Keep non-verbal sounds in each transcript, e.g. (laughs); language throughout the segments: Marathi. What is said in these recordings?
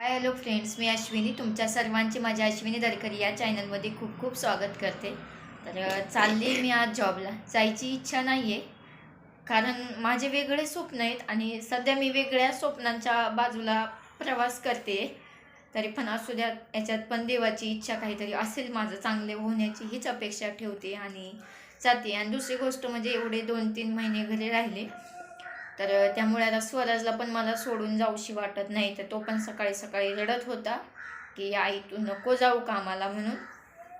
हाय हॅलो फ्रेंड्स मी अश्विनी. तुमच्या सर्वांची माझ्या अश्विनी दरकरी या चॅनलमध्ये खूप खूप स्वागत करते. तर चालली मी आज जॉबला जायची इच्छा नाही आहे कारण माझे वेगळे स्वप्न आहेत आणि सध्या मी वेगळ्या स्वप्नांच्या बाजूला प्रवास करते. तरी पण असू द्या याच्यात पण देवाची इच्छा काहीतरी असेल माझं चांगले होण्याची हीच अपेक्षा ठेवते आणि जाते. आणि दुसरी गोष्ट म्हणजे एवढे दोन तीन महिने घरी राहिले. तर त्यामुळे आता स्वराजला पण मला सोडून जाऊशी वाटत नाही. तर तो पण सकाळी सकाळी रडत होता की आई तू नको जाऊ कामाला म्हणून.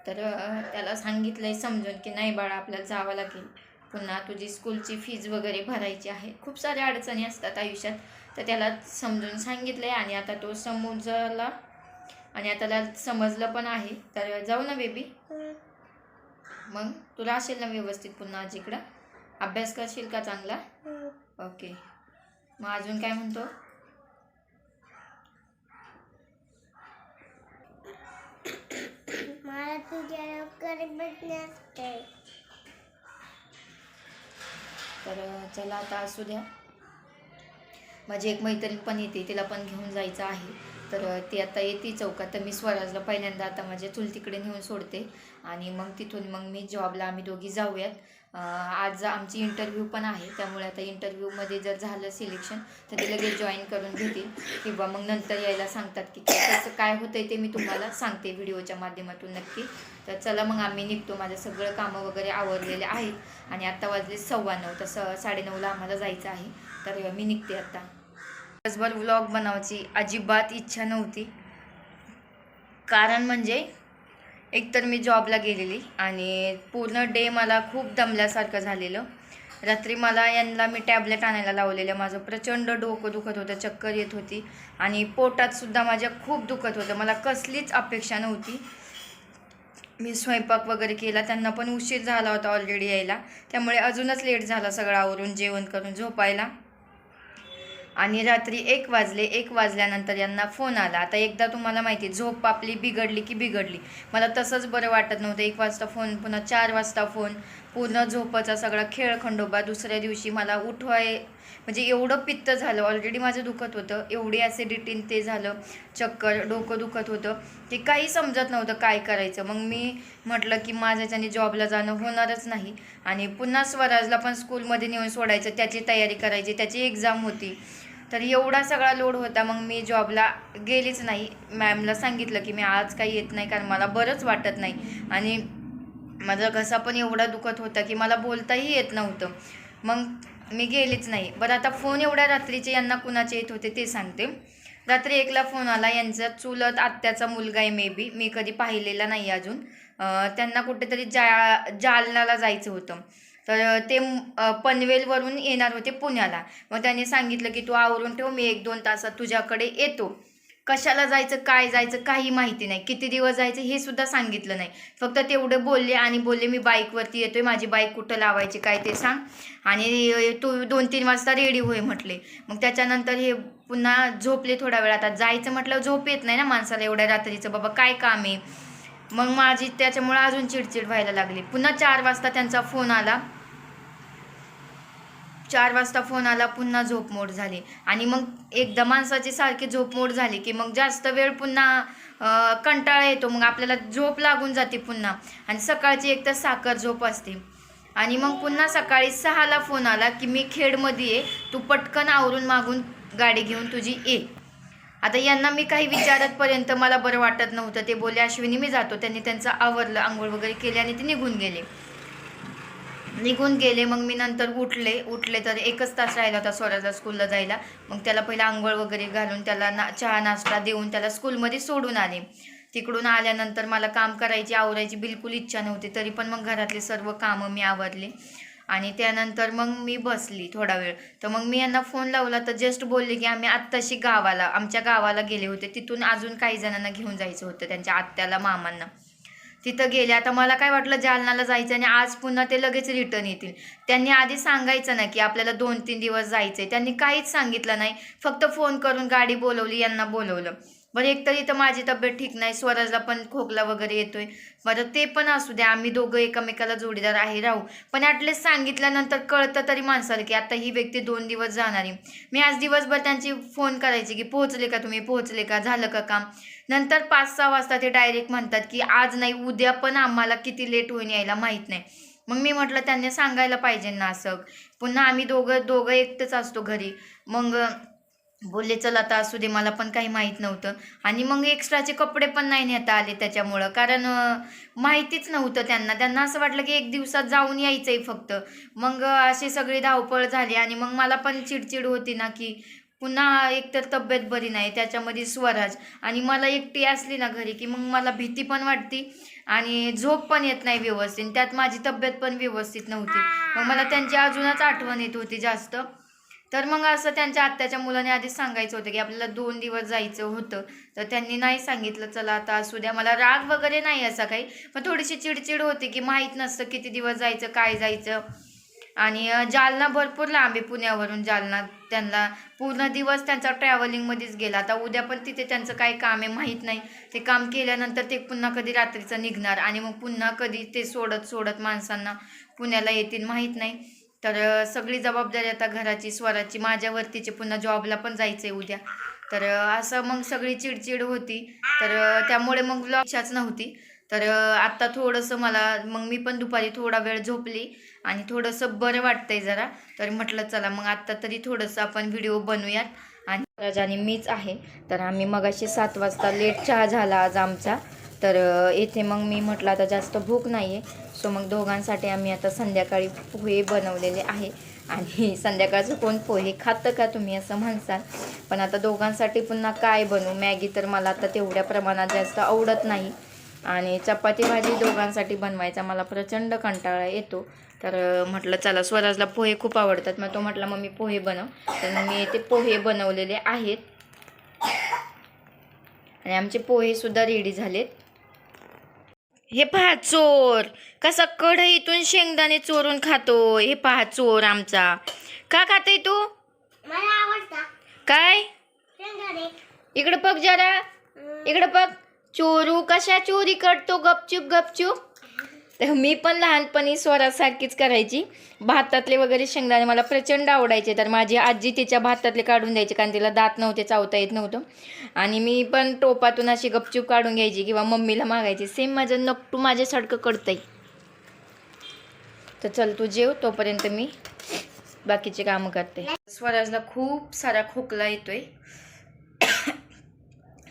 तर त्याला त्याला सांगितलंय समजून की नाही बाळा आपल्याला जावं लागेल. पुन्हा तुझी स्कूलची फीज वगैरे भरायची आहे. खूप साऱ्या अडचणी असतात आयुष्यात. तर त्याला समजून सांगितलंय आणि आता तो समजला आणि आता त्याला समजलं पण आहे. तर जाऊ ना बेबी. मग तुला असेल ना व्यवस्थित पुन्हा आजीकडं अभ्यास करशील का चांगला? हो. ओके. मग अजून काय म्हणतो? मला तुझ्या तर चला आता असू द्या. माझी एक मैत्रीण पण येते तिला पण घेऊन जायचं आहे. तर ती आता येते चौकात. तर मी स्वराजला पहिल्यांदा आता माझ्या चुलतीकडे नेऊन सोडते. आणि मग तिथून मग मी जॉबला आम्ही दोघी जाऊयात. आज आमची इंटरव्ह्यू पण आहे. त्यामुळे आता इंटरव्ह्यूमध्ये जर झालं सिलेक्शन तर ते लगेच जॉईन करून घेतील. किंवा मग नंतर यायला सांगतात की काय कसं काय होतंय ते मी तुम्हाला सांगते व्हिडिओच्या माध्यमातून नक्की. तर चला मग आम्ही निघतो. माझं सगळं कामं वगैरे आवरलेले आहेत. आणि आत्ता वाजले सव्वा नऊ. तसं साडेनऊला आम्हाला जायचं आहे. तर मी निघते आत्ता दिवसभर व्लॉग बनवायची. अजिबात इच्छा नव्हती. कारण म्हणजे एकतर मी जॉबला गेलेली आणि पूर्ण डे मला खूप दमल्यासारखं झालेलं. रात्री मला यांना मी टॅबलेट आणायला लावलेलं. माझं प्रचंड डोकं दुखत होतं चक्कर येत होती आणि पोटातसुद्धा माझ्या खूप दुखत होतं. मला कसलीच अपेक्षा नव्हती. मी स्वयंपाक वगैरे केला. त्यांना पण उशीर झाला होता ऑलरेडी यायला. त्यामुळे अजूनच लेट झाला सगळं आवरून जेवण करून झोपायला. आणि रात्री एक वाजले एक वाजल्यानंतर यांना फोन आला. आता एकदा तुम्हाला माहिती आहे, झोप आपली बिघडली की बिघडली. मला तसंच बरं वाटत नव्हतं. एक वाजता फोन पुन्हा चार वाजता फोन पूर्ण झोपाचा सगळा खेळ खंडोबा दुसऱ्या दिवशी मला उठवाय म्हणजे एवढं पित्त झालं. ऑलरेडी माझं दुखत होतं. एवढी ॲसिडिटीन ते झालं. चक्कर डोकं दुखत होतं. की काही समजत नव्हतं काय करायचं. मग मी म्हटलं की माझ्याच्याने जॉबला जाणं होणारच नाही. आणि पुन्हा स्वराजला पण स्कूलमध्ये नेऊन सोडायचं. त्याची तयारी करायची. त्याची एक्झाम होती. तर एवढा सगळा लोड होता मग मी जॉबला गेलीच नाही. मॅमला सांगितलं की मी आज काही येत नाही कारण मला बरंच वाटत नाही. आणि माझा घसा पण एवढा दुखत होता की मला बोलताही येत नव्हतं. मग मी गेलीच नाही. बरं आता फोन एवढ्या रात्रीचे यांना कुणाचे येत होते ते सांगते. रात्री एकला फोन आला. यांचा चुलत आत्याचा मुलगा आहे मे बी मी कधी पाहिलेला नाही अजून. त्यांना कुठेतरी जा जालनाला जायचं होतं. तर ते पनवेलवरून येणार होते पुण्याला. मग त्यांनी सांगितलं की तू आवरून ठेव मी एक दोन तासात तुझ्याकडे येतो. कशाला जायचं काय जायचं काही माहिती नाही. किती दिवस जायचं हे सुद्धा सांगितलं नाही. फक्त तेवढं बोलले आणि बोलले मी बाईकवरती येतोय माझी बाईक कुठं लावायची काय ते सांग. आणि तू दोन तीन वाजता रेडी होय म्हटले. मग त्याच्यानंतर हे पुन्हा झोपले थोडा वेळ. आता जायचं म्हटलं झोप येत नाही ना माणसाला एवढ्या रात्रीचं. बाबा काय काम आहे? मग माझी त्याच्यामुळे अजून चिडचिड व्हायला लागली. पुन्हा चार वाजता त्यांचा फोन आला. चार वाजता फोन आला पुन्हा झोपमोड झाली. आणि मग एकदा माणसाची सारखी झोपमोड झाली की मग जास्त वेळ पुन्हा कंटाळा येतो. मग आपल्याला झोप लागून जाते पुन्हा. आणि सकाळची एक तर साखर झोप असते. आणि मग पुन्हा सकाळी सहाला फोन आला की मी खेडमध्ये ये तू पटकन आवरून मागून गाडी घेऊन तुझी ये. आता यांना मी काही विचारतपर्यंत मला बरं वाटत नव्हतं. ते बोलले अश्विनी मी जातो. त्यांनी त्यांचं आवरलं आंघोळ वगैरे केली आणि ते निघून गेले. निघून गेले मग मी नंतर उठले उठले तर एकच तास राहिला होता स्वराजा स्कूलला जायला. मग त्याला पहिला आंघोळ वगैरे घालून त्याला ना चहा नाश्ता देऊन त्याला स्कूलमध्ये सोडून आले. तिकडून आल्यानंतर मला काम करायची आवरायची बिलकुल इच्छा नव्हती तरी पण मग घरातले सर्व कामं मी आवरले. आणि त्यानंतर मग मी बसली थोडा वेळ. तर मग मी यांना फोन लावला तर जस्ट बोलले की आम्ही आत्ताशी गावाला आमच्या गावाला गेले होते. तिथून अजून काही जणांना घेऊन जायचं होतं त्यांच्या आत्याला मामांना. तिथं गेले. आता मला काय वाटलं जालनाला जायचं आणि आज पुन्हा ते लगेच रिटर्न येतील. त्यांनी आधी सांगायचं ना की आपल्याला दोन तीन दिवस जायचं आहे त्यांनी काहीच सांगितलं नाही. फक्त फोन करून गाडी बोलवली यांना बोलवलं. बरं एकतर इथं माझी तब्येत ठीक नाही स्वराजला पण खोकला वगैरे येतोय. बरं ते पण असू द्या आम्ही दोघं एकमेकाला जोडीदार आहे राहू. पण ॲटलीस्ट सांगितल्यानंतर कळतं तरी माणसाला की आता ही व्यक्ती दोन दिवस जाणारी मी आज दिवसभर त्यांची फोन करायची की पोहोचले का तुम्ही पोहोचले का झालं का काम? नंतर पाच सहा वाजता ते डायरेक्ट म्हणतात की आज नाही उद्या पण आम्हाला किती लेट होईन यायला माहीत नाही. मग मी म्हटलं त्यांनी सांगायला पाहिजे ना असं. पुन्हा आम्ही दोघं दोघं एकटंच असतो घरी. मग बोलले चल आता असू दे मला पण काही माहीत नव्हतं. आणि मग एक्स्ट्राचे कपडे पण नाही नेता आले त्याच्यामुळं. कारण माहितीच नव्हतं त्यांना. त्यांना असं वाटलं की एक दिवसात जाऊन यायचं आहे फक्त. मग अशी सगळी धावपळ झाली आणि मग मला पण चिडचिड होती ना की पुन्हा एकतर तब्येत बरी नाही त्याच्यामध्ये स्वराज. आणि मला एकटी असली ना घरी की मग मला भीती पण वाटती आणि झोप पण येत नाही व्यवस्थित. त्यात माझी तब्येत पण व्यवस्थित नव्हती. मग मला त्यांची अजूनच आठवण येत होती जास्त. तर मग असं त्यांच्या आत्याच्या मुलाने आधीच सांगायचं होतं की आपल्याला दोन दिवस जायचं होतं. तर त्यांनी नाही सांगितलं चला आता असू द्या. मला राग वगैरे नाही असा काही. पण थोडीशी चिडचिड होती की माहीत नसतं किती दिवस जायचं काय जायचं. आणि जालना भरपूर लांब आहे पुण्यावरून जालना. त्यांना पूर्ण दिवस त्यांचा ट्रॅव्हलिंगमध्येच गेला. आता उद्या पण तिथे त्यांचं काय काम आहे माहीत नाही. ते काम केल्यानंतर ते पुन्हा कधी रात्रीचं निघणार आणि मग पुन्हा कधी ते सोडत सोडत माणसांना पुण्याला येतील माहीत नाही. तर सगळी जबाबदारी आता घराची स्वराची माझ्यावरतीची. पुन्हा जॉबला पण जायचं आहे उद्या. तर असं मग सगळी चिडचिड होती. तर त्यामुळे मग ब्लॉग नव्हती. तर आत्ता थोडंसं मला मग मी पण दुपारी थोडा वेळ झोपली आणि थोडंसं बरं वाटतंय जरा. तर म्हटलं चला मग आत्ता तरी थोडंसं आपण व्हिडिओ बनवूयात. आणि राजाने आणि मीच आहे. तर आम्ही मगाशी सात वाजता लेट चहा झाला आज आमचा. तर येथे मग मी म्हटलं आता जास्त भूक नाही आहे सो मग दोघांसाठी आम्ही आता संध्याकाळी पोहे बनवलेले आहे. आणि (laughs) संध्याकाळचं कोण पोहे खातं का तुम्ही असं म्हणसाल? पण आता दोघांसाठी पुन्हा काय बनवू? मॅगी तर मला आता तेवढ्या प्रमाणात जास्त आवडत नाही. आणि चपाती भाजी दोघांसाठी बनवायचा मला प्रचंड कंटाळा येतो. तर म्हटलं चला स्वराजला पोहे खूप आवडतात. मग तो म्हटला मी पोहे बनव. तर मग मी ते पोहे बनवलेले आहेत. आणि आमचे पोहेसुद्धा रेडी झालेत. हे पहा चोर. कसा कढईतून शेंगदाणे चोरून खातो. हे पहा चोर आमचा. का खाते तू? मला आवडता. काय? शेंगाडे इकडे बघ जरा. इकडे बघ. चोरू कशा चोरी करतो गपचूप गपचूप? तर मी पण लहानपणी स्वरासारखीच करायची. भातातले वगैरे शेंगदाणे मला प्रचंड आवडायचे. तर माझी आजी तिच्या भातातले काढून द्यायची कारण तिला दात नव्हते चावता येत नव्हतं. आणि मी पण टोपातून अशी गपचूप काढून घ्यायची किंवा मम्मीला मागायची. सेम माझं नकटू माझ्यासारखं करतंय. तर चल तू जेव तोपर्यंत मी बाकीचे कामं करते. स्वराजला खूप सारा खोकला येतोय.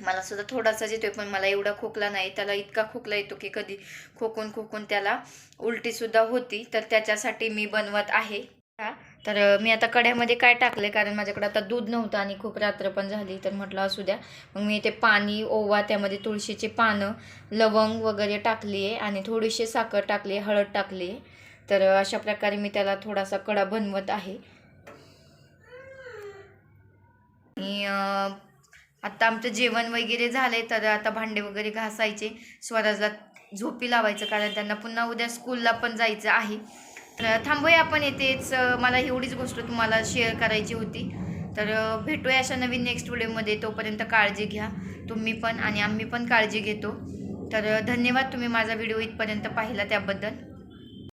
मला सुद्धा थोडासाच येतोय पण मला एवढा खोकला नाही. त्याला इतका खोकला येतो की कधी खोकून खोकून त्याला उलटीसुद्धा होती. तर त्याच्यासाठी मी बनवत आहे. हा, तर मी आता कढ्यामध्ये काय टाकले कारण माझ्याकडे आता दूध नव्हतं आणि खूप रात्र पण झाली. तर म्हटलं असू द्या. मग मी ते पाणी ओवा त्यामध्ये तुळशीची पानं लवंग वगैरे टाकली आहे आणि थोडीशी साखर टाकली आहे हळद टाकली आहे. तर अशा प्रकारे मी त्याला थोडासा कडा बनवत आहे. आणि आत्ता आमचं जेवण वगैरे झालंय तर आता भांडे वगैरे घासायचे स्वराजला झोपी लावायचं कारण त्यांना पुन्हा उद्या स्कूलला पण जायचं आहे. तर थांबूया आपण येतेच मला एवढीच गोष्ट तुम्हाला शेअर करायची होती. तर भेटूया अशा नवीन नेक्स्ट व्हिडिओमध्ये तोपर्यंत काळजी घ्या. तुम्ही पण आणि आम्ही पण काळजी घेतो. तर धन्यवाद तुम्ही माझा व्हिडिओ इथपर्यंत पाहिला त्याबद्दल.